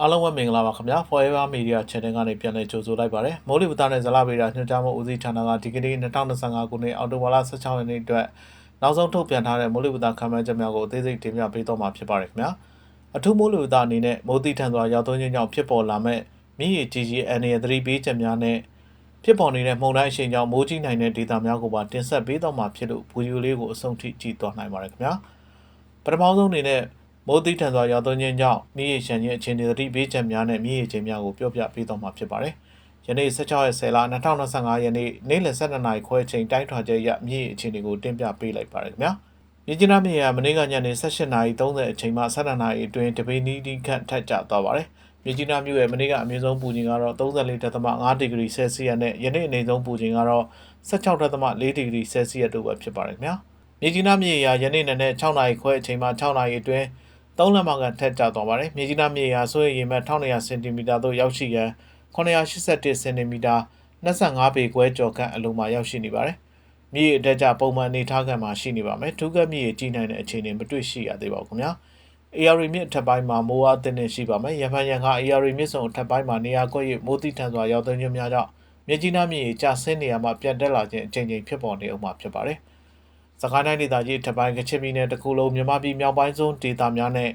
အားလုံးပဲမင်္ဂလာပါခင်ဗျာ Forever Media Channel ကနေပြန်လည်ကြိုဆိုလိုက်ပါရစေ။မိုးလေဝသနဲ့ဇလဗေဒညွှန်ကြားမှုဦးစီးဌာနကဒီကနေ့2025ခုနှစ်အောက်တိုဘာလ16ရက်နေ့အတွက်နောက်ဆုံးထုတ်ပြန်ထားတဲ့မိုးလေဝသခန့်မှန်းချက်များကိုအသေးစိတ်တင်ပြပေးတော့မှာဖြစ်ပါတယ်ခင်ဗျာ။အထူးမိုးလေဝသအနေနဲ့မိုးတိထန်စွာရောက်သွင်းခြင်းကြောင့်ဖြစ်ပေါ်လာမဲ့မြစ်ရည်ကြီးကြီးအန္တရာယ်သတိပေးချက်များနဲ့ဖြစ်ပေါ်နေတဲ့မှုန်တိုင်းအရှိန်ကြောင့်မိုးကြီးနိုင်တဲ့ဒေသများကိုပါတင်ဆက်ပေးတော့မှာဖြစ်လို့ဗီဒီယိုလေးကိုအဆုံးထိကြည့်သွားနိုင်ပါတယ်ခင်ဗျာ။ပထမဆုံးအနေနဲ့ မိုးတိထန်စွာရောက်သွင်းခြင်းကြောင့်မြစ်ရေရှမ်းခြင်းအခြေအနေသတိပေးချက်များနဲ့မြစ်ရေခြင်းများကိုပြောပြပေးတော့မှာဖြစ်ပါတယ်။ယနေ့16ရက်10လ2025ရက်နေ့နေ့လယ်12နာရီခွဲချိန်တိုင်းထွာချက်ရမြစ်ရေအခြေအနေကိုတင်ပြပေးလိုက်ပါရခင်ဗျာ။မြစ်ကြီးနားမြစ်ရေမနေ့ကညနေ18နာရီ30အချိန်မှ12နာရီအတွင်းတပိနီးဒီခန့်ထက်ကျသွားပါတယ်။မြစ်ကြီးနားမြို့ရဲ့မနေ့ကအမြင့်ဆုံးပူချိန်ကတော့34.5ဒီဂရီဆယ်စီယပ်နဲ့ယနေ့အနေဆုံးပူချိန်ကတော့16.4ဒီဂရီဆယ်စီယပ်တို့ပဲဖြစ်ပါတယ်ခင်ဗျာ။မြစ်ကြီးနားမြစ်ရေယနေ့နက်နဲ့6နာရီခွဲအချိန်မှ6နာရီအတွင်း 3လက်မကထက်ကျသွားပါတယ်။မြေကြီးနားမြေယာဆိုရင်ရေမဲ့1200စင်တီမီတာသို့ရောက်ရှိရန်981စင်တီမီတာ25ပေခွဲကျော်ခန့်အလုံးမှာရောက်ရှိနေပါတယ်။မြေအတက်ကြပုံမှန်အနေထားခံမှာရှိနေပါမယ်။ထူးကပ်မြေကြီးနိုင်တဲ့အခြေအနေမတွေ့ရှိရသေးပါဘူးခင်ဗျာ။ AR မြစ်အထက်ပိုင်းမှာမိုးအားသင့်နေရှိပါမယ်။ရဟန်ရန်က AR မြစ်စုံအထက်ပိုင်းမှာနေရာကွက်ရမိုးတိထန်စွာရောက်သွင်းခြင်းများကြောင့်မြေကြီးနားမြေကျဆင်းနေရမှာပြန်တက်လာခြင်းအချိန်ချင်းဖြစ်ပေါ်နေအောင်မှာဖြစ်ပါတယ်။ စကိုင်းတိုင်းဒေသကြီးထပ်ပိုင်းကချင်ပြည်နယ်တစ်ခုလုံးမြန်မာပြည်မြောက်ပိုင်းစွန်းဒေသများနဲ့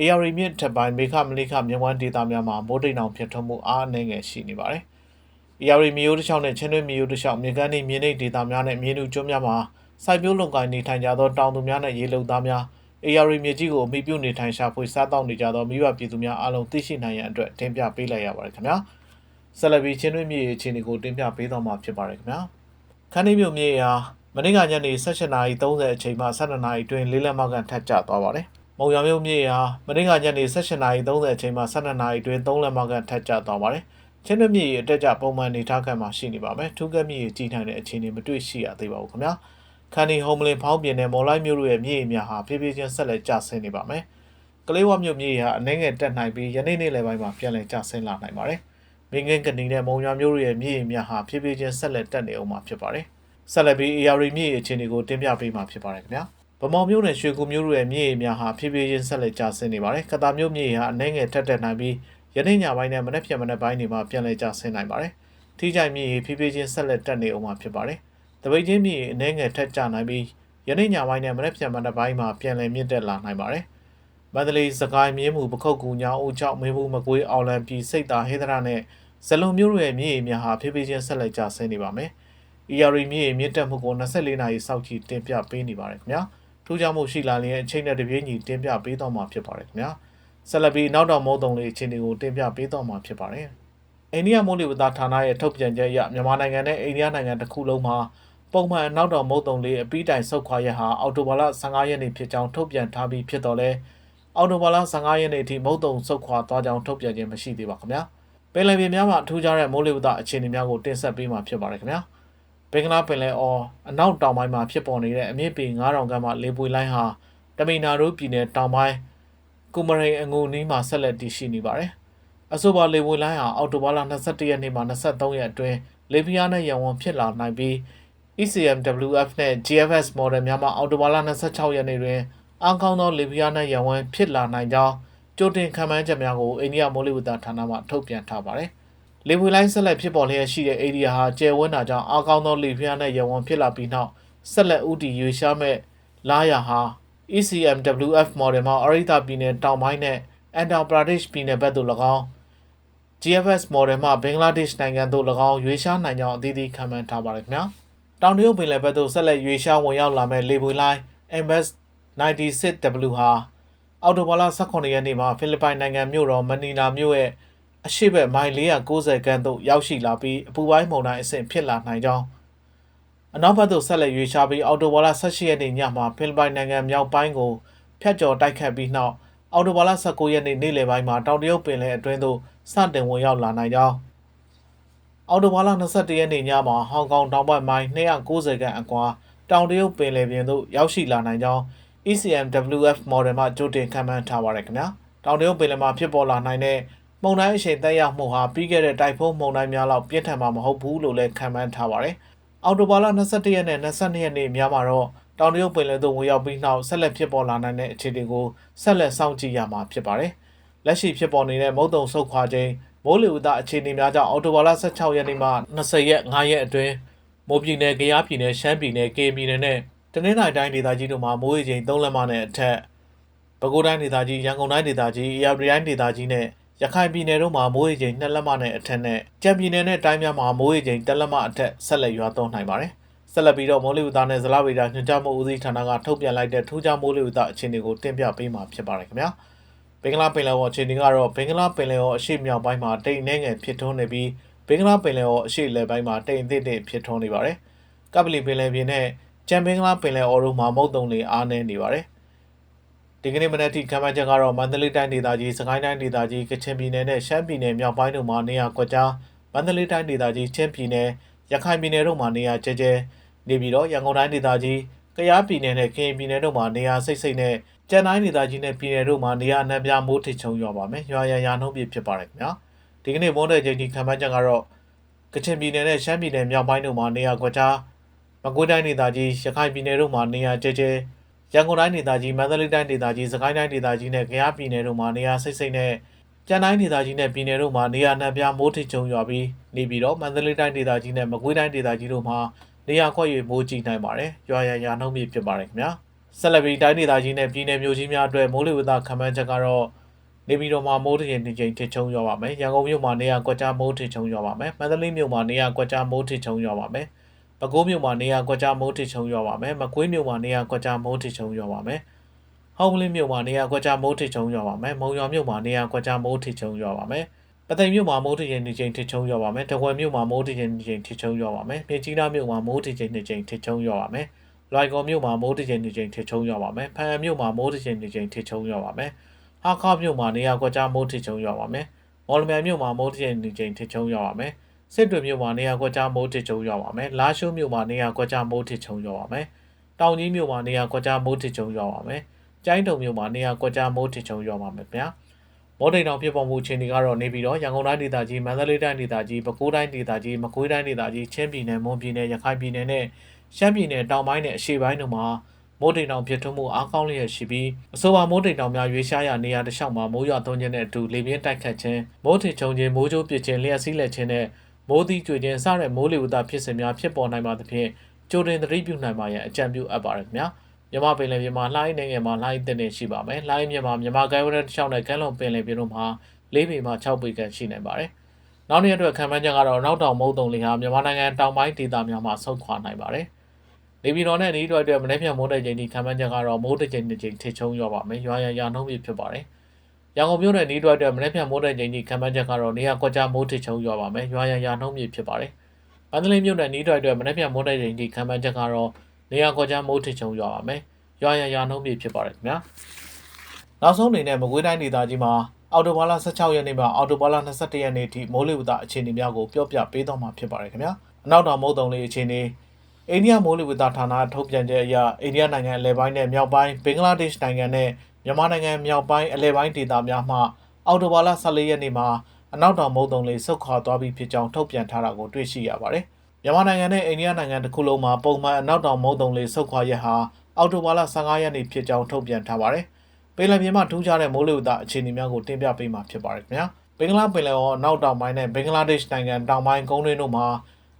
AR မြစ်ထပ်ပိုင်းမေခမလိခမြဝန်းဒေသများမှာမိုးတိမ်အောင်ဖြစ်ထွန်းမှုအားအနှဲငယ်ရှိနေပါတယ်။ AR မြို့တစ်ချောင်းနဲ့ချင်းတွင်းမြို့တစ်ချောင်းမြေကမ်းနေမြေနိမ့်ဒေသများနဲ့မြေနုကျွန်းများမှာစိုက်ပျိုးလုံကိုင်းနေထိုင်ကြသောတောင်သူများနဲ့ရေလုံသားများ AR မြေကြီးကိုအမိပြုနေထိုင်ရှာဖွေစားတောက်နေကြသောမိဘပြည်သူများအားလုံးသိရှိနိုင်ရန်အတွက်တင်ပြပေးလိုက်ရပါတယ်ခင်ဗျာ။ဆက်လက်ပြီးချင်းတွင်းမြေအခြေအနေကိုတင်ပြပေးတော့မှာဖြစ်ပါတယ်ခင်ဗျာ။ခန်းဒီမြို့မြေရာ မနေ့ကညနေ16:30အချိန်မှ12:00နာရီတွင်လေးလက်မကန်ထပ်ကျသွားပါတယ်။မုံရမြို့မြေရာမနေ့ကညနေ16:30အချိန်မှ12:00နာရီတွင်3လက်မကန်ထပ်ကျသွားပါတယ်။ချင်းတွင်းမြေအတက်ကြပုံမှန်နေထားခံမှာရှိနေပါမယ်။ထူးကပ်မြေကြီးထိုင်တဲ့အခြေအနေမတွေ့ရှိရသေးပါဘူးခင်ဗျာ။ခန်နီဟ ோம் လင်ဖောင်းပြင်နဲ့မော်လိုက်မြို့တို့ရဲ့မြေအများဟာဖြည်းဖြည်းချင်းဆက်လက်ကျဆင်းနေပါမယ်။ကလေးဝမြို့မြေဟာအနှဲငယ်တက်နိုင်ပြီးယနေ့နေ့လယ်ပိုင်းမှာပြန်လည်ကျဆင်းလာနိုင်ပါတယ်။မင်းငင်းကနေနဲ့မုံရမျိုးတို့ရဲ့မြေအများဟာဖြည်းဖြည်းချင်းဆက်လက်တက်နေအောင်မှာဖြစ်ပါတယ်။ ဆက်လက်ပြီး AR မြေအခြေအနေကိုတင်ပြပေးမှာဖြစ်ပါတယ်ခင်ဗျာ။ဗမော်မျိုးနဲ့ရွှေကူမျိုးတို့ရဲ့မြေအများဟာဖြည်းဖြည်းချင်းဆက်လက်ကျဆင်းနေပါတယ်။ကတာမျိုးမြေဟာအနှဲငယ်တက်တက်နိုင်ပြီးယနေ့ညပိုင်းနဲ့မနေ့ဖြန်မနေ့ပိုင်းတွေမှာပြန်လည်ကျဆင်းနိုင်ပါတယ်။ထိကြိုက်မြေဖြည်းဖြည်းချင်းဆက်လက်တက်နေအောင်မှာဖြစ်ပါတယ်။တပိတ်ချင်းမြေအနှဲငယ်ထက်ကျနိုင်ပြီးယနေ့ညပိုင်းနဲ့မနေ့ဖြန်မနေ့ပိုင်းမှာပြန်လည်မြင့်တက်လာနိုင်ပါတယ်။မန္တလေးစကိုင်းမြင်းမှုပခုတ်ကူညောင်းဦးချောက်မင်းဘူးမကွေးအောင်လံပြည်စိတ်သာဟေဒရာနဲ့ဇလုံမျိုးတို့ရဲ့မြေအများဟာဖြည်းဖြည်းချင်းဆက်လက်ကျဆင်းနေပါမယ်။ ER မြေမြင့်တက်မှုကို24နာရီစောင့်ကြည့်တင်ပြပေးနေပါတယ်ခင်ဗျာ။ထူးခြားမှုရှိလာရင်အချိန်နဲ့တပြေးညီတင်ပြပေးတော့မှာဖြစ်ပါတယ်ခင်ဗျာ။ဆက်လက်ပြီးနောက်တော်မုံတုံလေးအခြေအနေကိုတင်ပြပေးတော့မှာဖြစ်ပါတယ်။အိန္ဒိယမိုးလေဝသဌာနရဲ့ထုတ်ပြန်ချက်အရမြန်မာနိုင်ငံနဲ့အိန္ဒိယနိုင်ငံတစ်ခုလုံးမှာပုံမှန်နောက်တော်မုတ်တုံလေးအပီးတိုင်ဆုတ်ခွာရဟာအော်တိုဘာလ15ရက်နေ့ဖြစ်ကြောင်းထုတ်ပြန်ထားပြီးဖြစ်တော်လဲအော်တိုဘာလ15ရက်နေ့ထိမုတ်တုံဆုတ်ခွာသွားကြောင်းထုတ်ပြန်ခြင်းမရှိသေးပါခင်ဗျာပင်လယ်ပြင်များမှာထူးခြားတဲ့မိုးလေဝသအခြေအနေများကိုတင်ဆက်ပေးမှာဖြစ်ပါတယ်ခင်ဗျာ ဘင်္ဂလားပင်လယ်အော်အနောက်တောင်ပိုင်းမှာဖြစ်ပေါ်နေတဲ့အမြင့်ပေ9000ခန့်မှလေပွေလိုင်းဟာတမီနာတို့ပြည်နယ်တောင်ပိုင်းကူမရိန်အငူနီးမှာဆက်လက်တည်ရှိနေပါတယ်အဆိုပါလေပွေလိုင်းဟာအော်တိုဘာလ22ရက်နေ့မှ23ရက်အတွင်းလေပြင်းနဲ့ရန်ဝန်ဖြစ်လာနိုင်ပြီး ECMWF နဲ့ GFS model များမှာအော်တိုဘာလ26ရက်နေ့တွင်အကောင်းသောလေပြင်းနဲ့ရန်ဝန်ဖြစ်လာနိုင်ကြောင်းကြိုတင်ခံမှန်းချက်များကိုအိန္ဒိယမိုးလေဝသဌာနမှထုတ်ပြန်ထားပါတယ်။ လေပွေလိုင်းဆက်လက်ဖြစ်ပေါ်လျက်ရှိတဲ့ဧရိယာဟာကျယ်ဝန်းတာကြောင့်အကောင်းသောလေပြင်းနဲ့ရန်ဝန်ဖြစ်လာပြီးနောက်ဆက်လက်ဥတီရွေရှားမဲ့လာယာဟာ ECMWF model မှာအရိသာပြည်နယ်တောင်ပိုင်းနဲ့ Andhra Pradesh ပြည်နယ်ဘက်သို့၎င်း GFS model မှာဘင်္ဂလားဒေ့ရှ်နိုင်ငံသို့၎င်းရွေးရှားနိုင်ကြောင်းအသီးသီးခံမှန်းထားပါတယ်ခင်ဗျာ။တောင်တရုတ်ပင်လယ်ဘက်သို့ဆက်လက်ရွေးရှားဝင်ရောက်လာမဲ့လေပွေလိုင်း MS 96W ဟာအော်တိုဘာလ18ရက်နေ့မှာဖိလစ်ပိုင်နိုင်ငံမြို့တော်မနီလာမြို့ရဲ့ အရှိဘက်မိုင်490ခန်းသို့ရောက်ရှိလာပြီးအပူပိုင်းမုန်တိုင်းအဆင့်ဖြစ်လာနိုင်ကြောင်းအနောက်ဘက်သို့ဆက်လက်ရွေးရှားပြီးအော်တိုဘာလ18ရက်နေ့ညမှာဖိလစ်ပိုင်နိုင်ငံမြောက်ပိုင်းကိုဖျက်ကျော်တိုက်ခတ်ပြီးနောက်အော်တိုဘာလ19ရက်နေ့နေ့လယ်ပိုင်းမှာတောင်တရုတ်ပင်လယ်အတွင်းသို့စတင်ဝင်ရောက်လာနိုင်ကြောင်းအော်တိုဘာလ21ရက်နေ့ညမှာဟောင်ကောင်တောင်ဘက်မိုင်290ခန့်အကွာတောင်တရုတ်ပင်လယ်ပြင်သို့ရောက်ရှိလာနိုင်ကြောင်း ECMWF model မှာကြိုတင်ခံမှန်းထားပါရခင်ဗျာတောင်တရုတ်ပင်လယ်မှာဖြစ်ပေါ်လာနိုင်တဲ့ မုန်တိုင်းအရှိန်တက်ရောက်မှုဟာပြီးခဲ့တဲ့တိုက်ဖုန်းမုန်တိုင်းများလောက်ပြင်းထန်မှာမဟုတ်ဘူးလို့လည်းခံမှန်းထားပါတယ်အော်တိုဘာလ22ရက်နဲ့22ရက်နေ့များမှာတော့တောင်တရုတ်ပင်လယ်သို့ဝင်ရောက်ပြီးနောက်ဆက်လက်ဖြစ်ပေါ်လာနိုင်တဲ့အခြေအနေကိုဆက်လက်စောင့်ကြည့်ရမှာဖြစ်ပါတယ်လက်ရှိဖြစ်ပေါ်နေတဲ့မုတ်တုံဆုတ်ခွာခြင်းမိုးလေဝသအခြေအနေများကြောင့်အော်တိုဘာလ16ရက်နေ့မှ20ရက်9ရက်အတွင်းမိုးပြည်နယ်၊ကယားပြည်နယ်၊ရှမ်းပြည်နယ်၊ကေပြည်နယ်နဲ့တနင်္သာရီတိုင်းဒေသကြီးတို့မှာမိုးရေချိန်3လက်မနဲ့အထက်ပဲခူးတိုင်းဒေသကြီး၊ရန်ကုန်တိုင်းဒေသကြီး၊အေရပြည်တိုင်းဒေသကြီးနဲ့ ရခိုင်ပြည်နယ်တို့မှာမိုးရေချိန်2လက်မနဲ့အထက်နဲ့ကြံပြည်နယ်နဲ့တိုင်းများမှာမိုးရေချိန်1လက်မအထက်ဆက်လက်ရွာသွန်းနိုင်ပါတယ်။ဆက်လက်ပြီးတော့မိုးလေဝသနဲ့ဇလဗေဒညွှန်ကြားမှုဦးစီးဌာနကထုတ်ပြန်လိုက်တဲ့ထူးခြားမိုးလေဝသအခြေအနေကိုတင်ပြပေးမှာဖြစ်ပါတယ်ခင်ဗျာ။ဘင်္ဂလားပင်လယ်ော်အခြေအနေကတော့ဘင်္ဂလားပင်လယ်ော်အရှေ့မြောက်ပိုင်းမှာတိမ်နှဲငယ်ဖြစ်ထွန်းနေပြီးဘင်္ဂလားပင်လယ်ော်အရှေ့လယ်ပိုင်းမှာတိမ်အသစ်တွေဖြစ်ထွန်းနေပါတယ်။ကပလီပင်လယ်ပြင်နဲ့ကြံဘင်္ဂလားပင်လယ်ော်တို့မှာမုတ်တုံတွေအားနည်းနေပါတယ်။ ဒီကနေ့မနက်ထိကမ်းမချက်ကတော့မန္တလေးတိုင်းဒေသကြီး၊စကိုင်းတိုင်းဒေသကြီး၊ကချင်ပြည်နယ်နဲ့ရှမ်းပြည်နယ်မြောက်ပိုင်းတို့မှာနေရာကွက်ကြားမန္တလေးတိုင်းဒေသကြီး၊ချင်းပြည်နယ်၊ရခိုင်ပြည်နယ်တို့မှာနေရာကျဲကျဲနေပြီးတော့ရန်ကုန်တိုင်းဒေသကြီး၊ကယားပြည်နယ်နဲ့ကရင်ပြည်နယ်တို့မှာနေရာစိတ်စိတ်နဲ့ကြံတိုင်းဒေသကြီးနဲ့ပြည်နယ်တို့မှာနေရာအနှံ့ပြားမိုးထစ်ချုံရွာပါမယ်။ရွာရန်ရာနှုန်းပြဖြစ်ပါတယ်ခင်ဗျာ။ဒီကနေ့မွန်းတဲ့ချိန်ထိကမ်းမချက်ကတော့ကချင်ပြည်နယ်နဲ့ရှမ်းပြည်နယ်မြောက်ပိုင်းတို့မှာနေရာကွက်ကြားမကွေးတိုင်းဒေသကြီး၊ရခိုင်ပြည်နယ်တို့မှာနေရာကျဲကျဲ ရန်ကုန်တိုင်းဒေသကြီးမန္တလေးတိုင်းဒေသကြီးစကိုင်းတိုင်းဒေသကြီးနဲ့ကယားပြည်နယ်တို့မှာနေရာစိတ်စိတ်နဲ့ကြံတိုင်းဒေသကြီးနဲ့ပြည်နယ်တို့မှာနေရာနှံပြားမိုးထစ်ချုံရွာပြီးနေပြီးတော့မန္တလေးတိုင်းဒေသကြီးနဲ့မကွေးတိုင်းဒေသကြီးတို့မှာနေရာခွက်၍မိုးကြီးနိုင်ပါတယ်။ရွာရန်ရာနှုန်းပြဖြစ်ပါတယ်ခင်ဗျာ။ဆက်လက်ပြီးတိုင်းဒေသကြီးနဲ့ပြည်နယ်မြို့ကြီးများအတွက်မိုးလေဝသခန့်မှန်းချက်ကတော့နေပြည်တော်မှာမိုးထရင်တစ်ချိန်ထစ်ချုံရွာပါမယ်။ရန်ကုန်မြို့မှာနေရာကွက်ကြားမိုးထစ်ချုံရွာပါမယ်။မန္တလေးမြို့မှာနေရာကွက်ကြားမိုးထစ်ချုံရွာပါမယ်။ ပဲခူးမြို့မှာနေရာကွက်ကြားမိုးထစ်ချုံရွာပါမယ်။မကွေးမြို့မှာနေရာကွက်ကြားမိုးထစ်ချုံရွာပါမယ်။ဟောင်းမလင်းမြို့မှာနေရာကွက်ကြားမိုးထစ်ချုံရွာပါမယ်။မုံရွာမြို့မှာနေရာကွက်ကြားမိုးထစ်ချုံရွာပါမယ်။ပသိမ်မြို့မှာမိုးထစ်ရင်တစ်ချိန်ထစ်ချုံရွာပါမယ်။တကွယ်မြို့မှာမိုးထစ်ရင်တစ်ချိန်ထစ်ချုံရွာပါမယ်။မြေကြီးနားမြို့မှာမိုးထစ်ရင်တစ်ချိန်ထစ်ချုံရွာပါမယ်။လွိုင်ကော်မြို့မှာမိုးထစ်ရင်တစ်ချိန်ထစ်ချုံရွာပါမယ်။ဖန်မြို့မှာမိုးထစ်ရင်တစ်ချိန်ထစ်ချုံရွာပါမယ်။ဟာခါမြို့မှာနေရာကွက်ကြားမိုးထစ်ချုံရွာပါမယ်။မော်လမြိုင်မြို့မှာမိုးထစ်ရင်တစ်ချိန်ထစ်ချုံရွာပါမယ်။ စစ်တွေမြို့မှာနေရာကွက်ကြားမိုးထစ်ချုံရွာပါမယ်။လာရှိုးမြို့မှာနေရာကွက်ကြားမိုးထစ်ချုံရွာပါမယ်။တောင်ကြီးမြို့မှာနေရာကွက်ကြားမိုးထစ်ချုံရွာပါမယ်။ကျိုင်းတုံမြို့မှာနေရာကွက်ကြားမိုးထစ်ချုံရွာပါမယ်ဗျာ။မော်ဒိန်တောင်ဖြစ်ပေါ်မှုအခြေအနေကတော့နေပြီးတော့ရန်ကုန်တိုင်းဒေသကြီးမန္တလေးတိုင်းဒေသကြီးပဲခူးတိုင်းဒေသကြီးမကွေးတိုင်းဒေသကြီးချင်းပြည်နယ်မွန်ပြည်နယ်ရခိုင်ပြည်နယ်နဲ့ရှမ်းပြည်နယ်တောင်ပိုင်းနဲ့အရှေ့ပိုင်းတို့မှာမိုးတိမ်တောင်ဖြစ်ထွန်းမှုအားကောင်းလျက်ရှိပြီးအဆိုပါမိုးတိမ်တောင်များရွေးရှားရာနေရာတစ်လျှောက်မှာမိုးရွာသွန်းခြင်းနဲ့အတူလေပြင်းတိုက်ခတ်ခြင်းမိုးထစ်ချုံခြင်းမိုးကြိုးပစ်ခြင်းလျှက်စီးလက်ခြင်းနဲ့ မိုးသီးကြွေခြင်းစတဲ့မိုးလေဝသဖြစ်စဉ်များဖြစ်ပေါ်နိုင်ပါသဖြင့်ကြိုတင်သတိပြုနိုင်ပါရန်အကြံပြုအပ်ပါတယ်ခင်ဗျာမြမပင်လယ်ပြင်မှာလှိုင်းနေငယ်မှာလှိုင်းတင်နေရှိပါမယ်လှိုင်းမြမှာမြမကဲဝရတစ်လျှောက်နဲ့ကမ်းလွန်ပင်လယ်ပြင်တို့မှာ၄ပေမှ6ပေခန့်ရှိနိုင်ပါတယ်နောက်နေ့အတွက်ခံမှန်းချက်ကတော့နောက်တောင်မုတ်တုံလေးဟာမြန်မာနိုင်ငံတောင်ပိုင်းဒေသများမှာဆုတ်ခွာနိုင်ပါတယ်နေပြည်တော်နဲ့နေတော်အတွက်မနေ့ပြန်မိုးတဲ့ချိန်ဒီခံမှန်းချက်ကတော့မိုးတစ်ချိန်တစ်ချိန်ထစ်ချုံရွာပါမယ်ရွာရန်ရာနှုန်းပြဖြစ်ပါတယ် ရန်ကုန်မြို့နယ်နေတော်အတွက်မနေ့ပြန်မိုးတဲ့ချိန်ဒီခံမှန်းချက်ကတော့နေရာကွက်ကြားမိုးထစ်ချုံရွာပါမယ်ရွာရန်ရာနှုန်းပြဖြစ်ပါတယ်မန္တလေးမြို့နယ်နေတော်အတွက်မနေ့ပြန်မိုးတဲ့ချိန်ဒီခံမှန်းချက်ကတော့နေရာကွက်ကြားမိုးထစ်ချုံရွာပါမယ်ရွာရန်ရာနှုန်းပြဖြစ်ပါတယ်ခင်ဗျာနောက်ဆုံးအနေနဲ့မကွေးတိုင်းဒေသကြီးမှာအော်တိုဘာလ16ရက်နေ့မှာအော်တိုဘာလ21ရက်နေ့ထိမိုးလေဝသအခြေအနေများကိုပြောပြပေးတော့မှာဖြစ်ပါတယ်ခင်ဗျာအနောက်တောင်မုတ်တုံလေးအခြေအနေအိန္ဒိယမိုးလေဝသဌာနထုတ်ပြန်ချက်အရအိန္ဒိယနိုင်ငံအလဲပိုင်းနဲ့မြောက်ပိုင်းဘင်္ဂလားဒေ့ရှ်နိုင်ငံနဲ့ မြန်မာနိုင်ငံမြောက်ပိုင်းအလဲပိုင်းဒေသများမှအော်တိုဘာလ14ရက်နေ့မှာအနောက်တောင်မုတ်တုံလေးဆုတ်ခွာသွားပြီးဖြစ်ကြောင်းထုတ်ပြန်ထားတာကိုတွေ့ရှိရပါတယ်မြန်မာနိုင်ငံနဲ့အိန္ဒိယနိုင်ငံတစ်ခုလုံးမှာပုံမှန်အနောက်တောင်မုတ်တုံလေးဆုတ်ခွာရက်ဟာအော်တိုဘာလ15ရက်နေ့ဖြစ်ကြောင်းထုတ်ပြန်ထားပါတယ်။ပင်လယ်ပြင်မှာထူးခြားတဲ့မိုးလေဝသအခြေအနေများကိုတင်ပြပေးမှာဖြစ်ပါတယ်ခင်ဗျာ။ဘင်္ဂလားပင်လယ်အော်နောက်တောင်ပိုင်းနဲ့ဘင်္ဂလားဒေ့ရှ်နိုင်ငံတောင်ပိုင်းကုန်းတွင်းတို့မှာ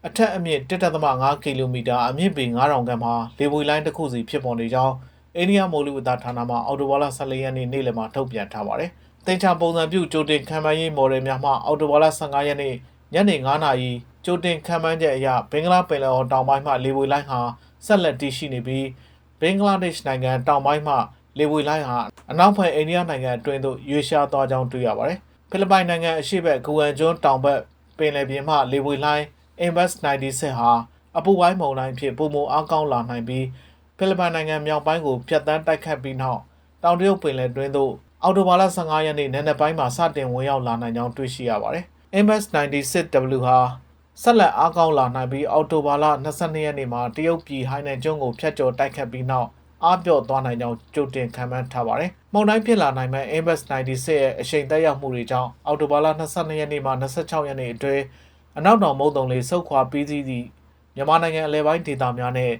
အထက်အမြင့်1.5ကီလိုမီတာအမြင့်ပေ9000ခန့်မှာလေပွေလိုင်းတစ်ခုစီဖြစ်ပေါ်နေကြောင်း အိန္ဒိယမိုးလေဝသဌာနမှအော်တိုဘာလ14ရက်နေ့နေ့လယ်မှာထုတ်ပြန်ထားပါတယ်။တင်ချာပုံစံပြုကြိုတင်ခံမှန်းရေးမော်ဒယ်များမှအော်တိုဘာလ15ရက်နေ့ညနေ9:00နာရီကြိုတင်ခံမှန်းချက်အရဘင်္ဂလားပင်လယ်အော်တောင်ပိုင်းမှလေပွေလိုင်းဟာဆက်လက်တည်ရှိနေပြီးဘင်္ဂလားဒေ့ရှ်နိုင်ငံတောင်ပိုင်းမှလေပွေလိုင်းဟာအနောက်ဘက်အိန္ဒိယနိုင်ငံအတွင်းသို့ရွေ့ရှားသွားကြောင်းတွေ့ရပါတယ်။ဖိလစ်ပိုင်နိုင်ငံအရှေ့ဘက်ဂူဝမ်ကျွန်းတောင်ဘက်ပင်လယ်ပြင်မှလေပွေလိုင်း Invest 96ဟာအပူပိုင်းမုန်တိုင်းဖြစ်ပုံမအားကောင်းလာနိုင်ပြီး ဖိလစ်ပိုင်နိုင်ငံမြောက်ပိုင်းကိုဖျက်ဆီးတိုက်ခတ်ပြီးနောက်တောင်တရုတ်ပင်လယ်တွင်းသို့အော်တိုဘာလ15ရက်နေ့နံနက်ပိုင်းမှာစတင်ဝင်ရောက်လာနိုင်ကြောင်းတွေ့ရှိရပါတယ်။ Invest 96W ဟာဆက်လက်အားကောင်းလာနိုင်ပြီးအော်တိုဘာလ22ရက်နေ့မှာတရုတ်ပြည်ဟိုင်းနယ်ကျွန်းကိုဖျက်ကျော်တိုက်ခတ်ပြီးနောက်အားပြော့သွားနိုင်ကြောင်းကြိုတင်ခံမှန်းထားပါတယ်။မုန်တိုင်းဖြစ်လာနိုင်မဲ့ Airbus 96 ရဲ့အရှိန်သက်ရောက်မှုတွေကြောင့်အော်တိုဘာလ22ရက်နေ့မှ26ရက်နေ့အတွင်းအနောက်တောင်မုတ်တုံလေးဆုတ်ခွာပြီးသည့်မြန်မာနိုင်ငံအလဲပိုင်းဒေသများနဲ့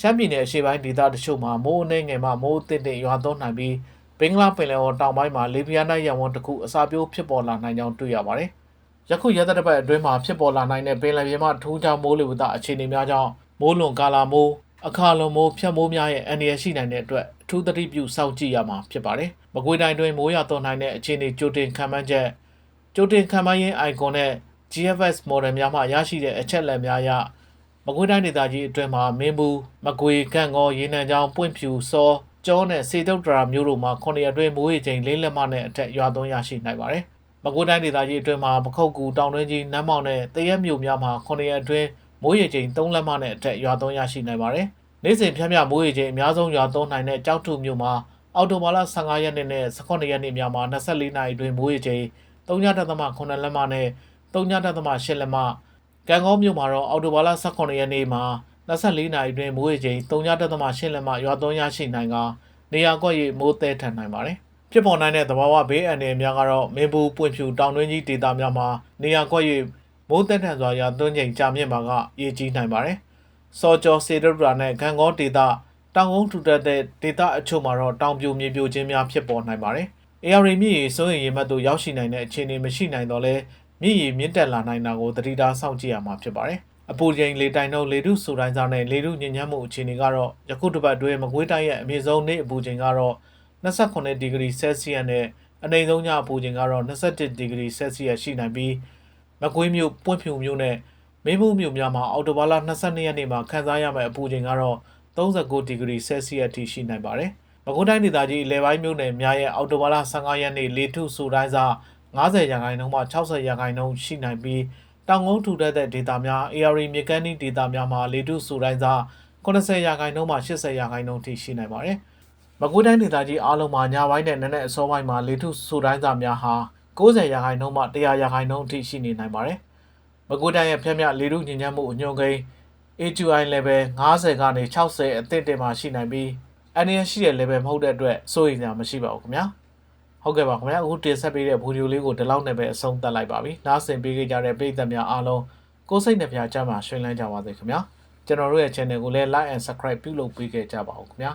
ရှမ်းပြည်နယ်အရှေ့ပိုင်းဒေသတချို့မှာမိုးအနှဲငယ်မှမိုးအသင့်တဲ့ရွာသွန်းနိုင်ပြီးဘင်္ဂလားပင်လယ်အော်တောင်ပိုင်းမှာလေပြင်းတိုက်ရံဝန်းတစ်ခုအစာပြိုးဖြစ်ပေါ်လာနိုင်ကြောင်းတွေ့ရပါတယ်။ယခုရက်သတ္တပတ်အတွင်းမှာဖြစ်ပေါ်လာနိုင်တဲ့ပင်လယ်ပြင်မှထူးခြားမိုးလေဝသအခြေအနေများကြောင့်မိုးလွန်ကာလာမိုးအခါလွန်မိုးဖြတ်မိုးများရဲ့အန္တရာယ်ရှိနိုင်တဲ့အတွက်အထူးသတိပြုစောင့်ကြည့်ရမှာဖြစ်ပါတယ်။မကွေးတိုင်းတွင်မိုးရွာသွန်းနိုင်တဲ့အခြေအနေကြိုတင်ခံမှန်းချက်ကြိုတင်ခံမှန်းရေး icon နဲ့ GFS model များမှရရှိတဲ့အချက်အလက်များအရ မကွေးတိုင်းဒေသကြီးအတွင်းမှာမင်းဘူးမကွေကန့်ကောရေနံချောင်းပွင့်ဖြူစောကျောနဲ့စေတုတ်တရာမျိုးတို့မှာ9ရက်အတွင်းမိုးရေချိန်လေးလက်မနဲ့အထက်ရွာသွန်းရရှိနိုင်ပါတယ်။မကွေးတိုင်းဒေသကြီးအတွင်းမှာပခုတ်ကူတောင်တွင်းကြီးနမ်းမောင်နဲ့တရက်မြို့များမှာ9ရက်အတွင်းမိုးရေချိန်3လက်မနဲ့အထက်ရွာသွန်းရရှိနိုင်ပါတယ်။နေ့စဉ်ဖြန့်ဖြမိုးရေချိန်အများဆုံးရွာသွန်းနိုင်တဲ့ကြောက်ထုမြို့မှာအော်တိုဘာလ15ရက်နေ့နဲ့18ရက်နေ့များမှာ24နာရီအတွင်းမိုးရေချိန်3.8လက်မနဲ့3.8လက်မ ကံကောင်းမြို့မှာတော့အော်တိုဘာလ18ရက်နေ့မှာ24နာရီတွင်မိုးရေချိန်3.8လက်မှရွာသွန်းရရှိနိုင်ကနေရာကွက်၍မိုးသည်ထန်နိုင်ပါတယ်။ဖြစ်ပေါ်နိုင်တဲ့သဘာဝဘေးအန္တရာယ်များကတော့မင်းဘူးပွင့်ဖြူတောင်တွင်းကြီးဒေသများမှာနေရာကွက်၍မိုးသည်ထန်စွာရွာသွန်းချိန်ကြာမြင့်မှာကရေကြီးနိုင်ပါတယ်။စောကျော်စေတရာနဲ့ကံကောင်းဒေသတောင်ကုန်းထူထပ်တဲ့ဒေသအချို့မှာတော့တောင်ပြိုမြေပြိုခြင်းများဖြစ်ပေါ်နိုင်ပါတယ်။ AR မြင့်ရေစိုးရင်ရေမှတ်သို့ရောက်ရှိနိုင်တဲ့အခြေအနေမရှိနိုင်တော့လဲ မြင့်ရည်မြင့်တက်လာနိုင်တာကိုသတိထားစောင့်ကြည့်ရမှာဖြစ်ပါတယ်။အပူချိန်လေတိုင်နှုန်းလေထုစူတိုင်းစားနဲ့လေထုညဉ့်ညမ်းမှုအခြေအနေကတော့ယခုတစ်ပတ်အတွင်းမကွေးတိုင်းရဲ့အမြင့်ဆုံးနေ့အပူချိန်ကတော့28ဒီဂရီဆဲလ်စီယပ်နဲ့အနိမ့်ဆုံးညအပူချိန်ကတော့21ဒီဂရီဆဲလ်စီယပ်ရှိနိုင်ပြီးမကွေးမြို့ပွင့်ဖြူမြို့နဲ့မင်းဘူးမြို့များမှာအော်တိုဘာလ22ရက်နေ့မှာခန်းစားရမယ့်အပူချိန်ကတော့39ဒီဂရီဆဲလ်စီယပ်ထိရှိနိုင်ပါတယ်။မကွေးတိုင်းဒေသကြီးလေပိုင်းမြို့နယ်များရဲ့အော်တိုဘာလ15ရက်နေ့လေထုစူတိုင်းစား 90ရာခိုင်နှုန်းမှ60ရာခိုင်နှုန်းရှိနိုင်ပြီးတောင်ကုန်းထူထပ်တဲ့ဒေတာများ AR မြေကမ်းနီးဒေတာများမှာလေထုစူတိုင်းစား80ရာခိုင်နှုန်းမှ80ရာခိုင်နှုန်းထိရှိနိုင်ပါတယ်။မကွေးတိုင်းဒေသကြီးအားလုံးမှာညပိုင်းနဲ့နက်နက်အစောပိုင်းမှာလေထုစူတိုင်းစားများဟာ90ရာခိုင်နှုန်းမှ100ရာခိုင်နှုန်းအထိရှိနေနိုင်ပါတယ်။မကွေးတိုင်းရဲ့ဖျက်မြလေထုညဉ့်ညမ်းမှုအညွှန်းကိန်း AQI level 50ကနေ60အသင့်တင်မှရှိနိုင်ပြီးအနည်းရှိတဲ့ level မဟုတ်တဲ့အတွက်စိုးရိမ်စရာမရှိပါဘူးခင်ဗျာ။ ဟုတ်ကဲ့ပါခင်ဗျာအခုတင်ဆက်ပေးတဲ့ဗီဒီယိုလေးကိုဒီလောက်နဲ့ပဲအဆုံးသတ်လိုက်ပါပြီနားဆင်ပေးကြတဲ့ပရိသတ်များအားလုံးကိုယ်စိတ်နှပြကြမှာရှင်လန်းကြပါစေခင်ဗျာကျွန်တော်တို့ရဲ့ channel ကိုလည်း like and subscribe ပြုလုပ်ပေးခဲ့ကြပါဦးခင်ဗျာ